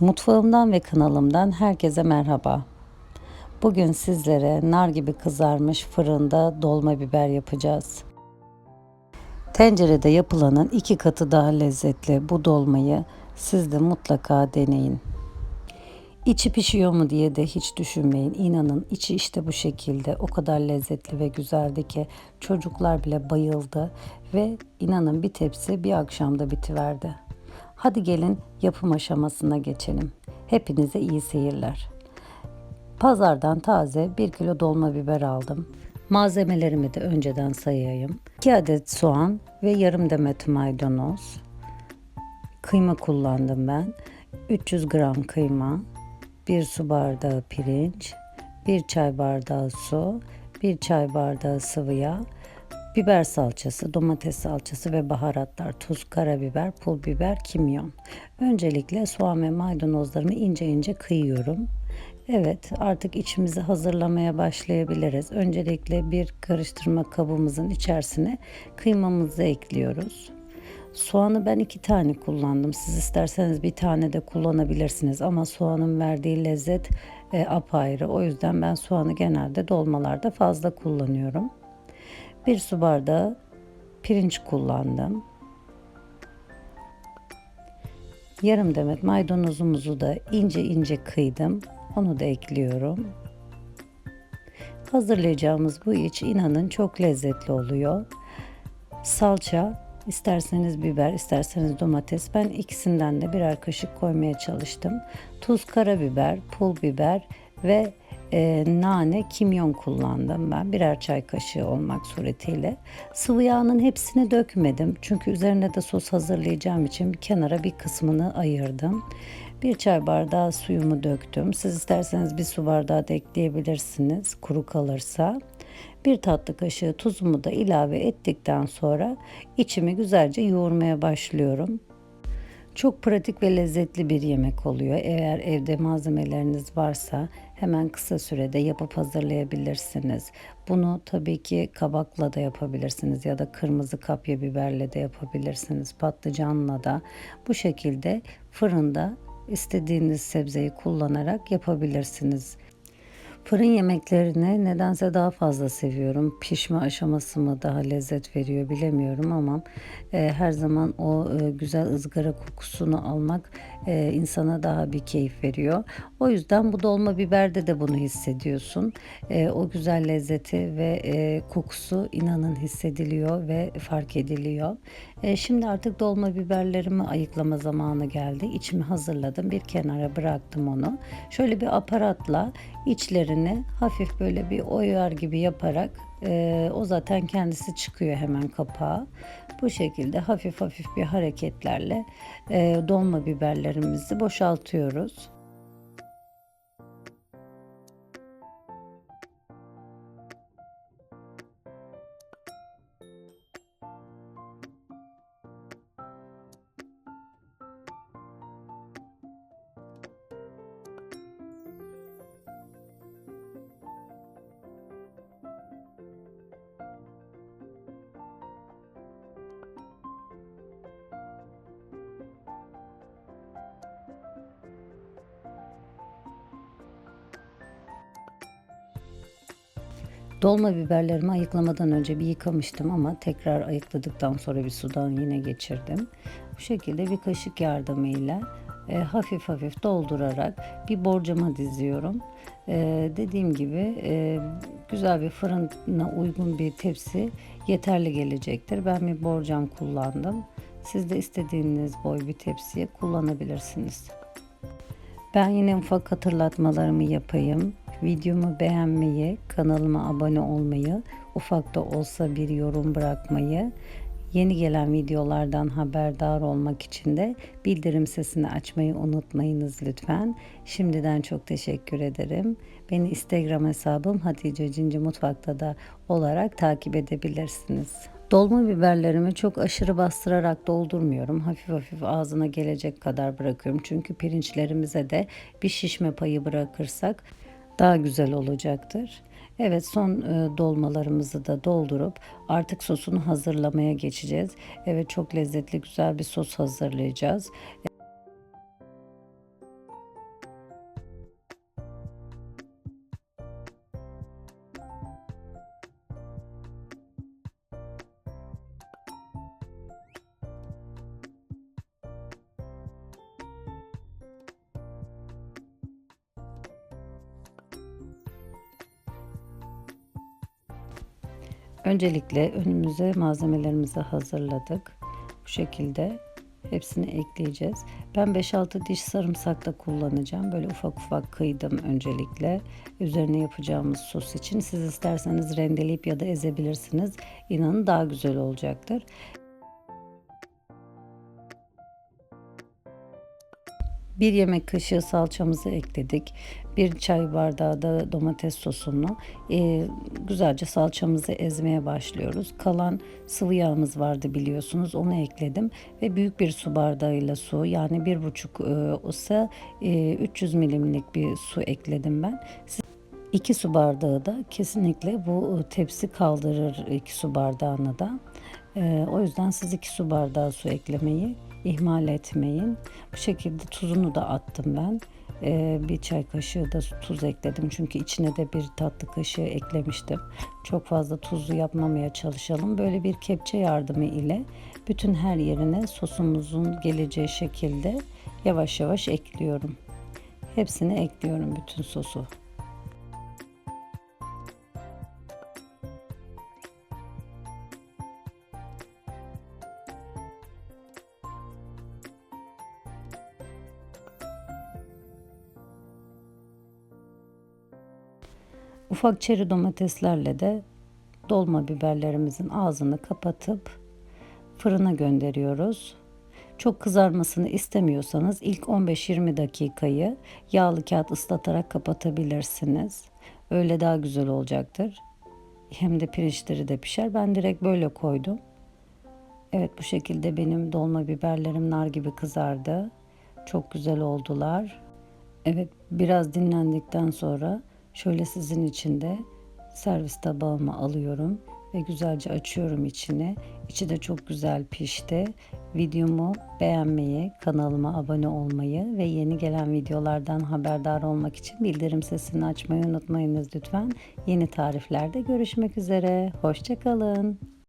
Mutfağımdan ve kanalımdan herkese merhaba. Bugün sizlere nar gibi kızarmış fırında dolma biber yapacağız. Tencerede yapılanın iki katı daha lezzetli bu dolmayı siz de mutlaka deneyin. İçi pişiyor mu diye de hiç düşünmeyin. İnanın içi işte bu şekilde. O kadar lezzetli ve güzeldi ki çocuklar bile bayıldı ve inanın bir tepsi bir akşamda bitiverdi. Hadi gelin yapım aşamasına geçelim. Hepinize iyi seyirler. Pazardan taze 1 kilo dolma biber aldım. Malzemelerimi de önceden sayayım. 2 adet soğan ve yarım demet maydanoz. Kıyma kullandım ben. 300 gram kıyma, 1 su bardağı pirinç, 1 çay bardağı su, 1 çay bardağı sıvı yağ, biber salçası, domates salçası ve baharatlar, tuz, karabiber, pul biber, kimyon. Öncelikle soğan ve maydanozlarımı ince ince kıyıyorum. Evet, artık içimizi hazırlamaya başlayabiliriz. Öncelikle bir karıştırma kabımızın içerisine kıymamızı ekliyoruz. Soğanı ben iki tane kullandım. Siz isterseniz bir tane de kullanabilirsiniz ama soğanın verdiği lezzet e, apayrı. O yüzden ben soğanı genelde dolmalarda fazla kullanıyorum. Bir su bardağı pirinç kullandım. Yarım demet maydanozumuzu da ince ince kıydım. Onu da ekliyorum. Hazırlayacağımız bu iç inanın çok lezzetli oluyor. Salça, isterseniz biber, isterseniz domates. Ben ikisinden de birer kaşık koymaya çalıştım. Tuz, karabiber, pul biber ve e, nane, kimyon kullandım ben birer çay kaşığı olmak suretiyle. Sıvı yağının hepsini dökmedim çünkü üzerine de sos hazırlayacağım için kenara bir kısmını ayırdım. Bir çay bardağı suyumu döktüm. Siz isterseniz bir su bardağı da ekleyebilirsiniz kuru kalırsa. Bir tatlı kaşığı tuzumu da ilave ettikten sonra içimi güzelce yoğurmaya başlıyorum. Çok pratik ve lezzetli bir yemek oluyor. Eğer evde malzemeleriniz varsa hemen kısa sürede yapıp hazırlayabilirsiniz. Bunu tabii ki kabakla da yapabilirsiniz ya da kırmızı kapya biberle de yapabilirsiniz. Patlıcanla da bu şekilde fırında istediğiniz sebzeyi kullanarak yapabilirsiniz. Fırın yemeklerini nedense daha fazla seviyorum. Pişme aşaması mı daha lezzet veriyor bilemiyorum ama e, her zaman o e, güzel ızgara kokusunu almak e, insana daha bir keyif veriyor. O yüzden bu dolma biberde de bunu hissediyorsun. E, o güzel lezzeti ve e, kokusu inanın hissediliyor ve fark ediliyor. E, şimdi artık dolma biberlerimi ayıklama zamanı geldi. İçimi hazırladım. Bir kenara bıraktım onu. Şöyle bir aparatla içlerini hafif böyle bir oyar gibi yaparak e, o zaten kendisi çıkıyor hemen kapağı. Bu şekilde hafif hafif bir hareketlerle e, dolma biberlerimizi boşaltıyoruz. Dolma biberlerimi ayıklamadan önce bir yıkamıştım ama tekrar ayıkladıktan sonra bir sudan yine geçirdim. Bu şekilde bir kaşık yardımıyla e, hafif hafif doldurarak bir borcama diziyorum. E, dediğim gibi e, güzel bir fırına uygun bir tepsi yeterli gelecektir. Ben bir borcam kullandım. Siz de istediğiniz boy bir tepsiye kullanabilirsiniz. Ben yine ufak hatırlatmalarımı yapayım. Videomu beğenmeyi, kanalıma abone olmayı, ufak da olsa bir yorum bırakmayı, yeni gelen videolardan haberdar olmak için de bildirim sesini açmayı unutmayınız lütfen. Şimdiden çok teşekkür ederim. Beni Instagram hesabım Hatice Cinci Mutfak'ta da olarak takip edebilirsiniz. Dolma biberlerimi çok aşırı bastırarak doldurmuyorum. Hafif hafif ağzına gelecek kadar bırakıyorum. Çünkü pirinçlerimize de bir şişme payı bırakırsak daha güzel olacaktır. Evet son e, dolmalarımızı da doldurup artık sosunu hazırlamaya geçeceğiz. Evet çok lezzetli güzel bir sos hazırlayacağız. Öncelikle önümüze malzemelerimizi hazırladık. Bu şekilde hepsini ekleyeceğiz. Ben 5-6 diş sarımsak da kullanacağım. Böyle ufak ufak kıydım öncelikle. Üzerine yapacağımız sos için. Siz isterseniz rendeleyip ya da ezebilirsiniz. İnanın daha güzel olacaktır. Bir yemek kaşığı salçamızı ekledik. Bir çay bardağı da domates sosunu. Ee, güzelce salçamızı ezmeye başlıyoruz. Kalan sıvı yağımız vardı biliyorsunuz. Onu ekledim. Ve büyük bir su bardağıyla su yani bir buçuk e, olsa e, 300 milimlik bir su ekledim ben. Siz 2 su bardağı da kesinlikle bu tepsi kaldırır 2 su bardağını da. Ee, o yüzden siz 2 su bardağı su eklemeyi ihmal etmeyin. Bu şekilde tuzunu da attım ben. Ee, bir çay kaşığı da tuz ekledim. Çünkü içine de bir tatlı kaşığı eklemiştim. Çok fazla tuzlu yapmamaya çalışalım. Böyle bir kepçe yardımı ile bütün her yerine sosumuzun geleceği şekilde yavaş yavaş ekliyorum. Hepsini ekliyorum bütün sosu. Ufak çeri domateslerle de dolma biberlerimizin ağzını kapatıp fırına gönderiyoruz. Çok kızarmasını istemiyorsanız ilk 15-20 dakikayı yağlı kağıt ıslatarak kapatabilirsiniz. Öyle daha güzel olacaktır. Hem de pirinçleri de pişer. Ben direkt böyle koydum. Evet bu şekilde benim dolma biberlerim nar gibi kızardı. Çok güzel oldular. Evet biraz dinlendikten sonra Şöyle sizin için de servis tabağıma alıyorum ve güzelce açıyorum içini. İçi de çok güzel pişti. Videomu beğenmeyi, kanalıma abone olmayı ve yeni gelen videolardan haberdar olmak için bildirim sesini açmayı unutmayınız lütfen. Yeni tariflerde görüşmek üzere. Hoşçakalın.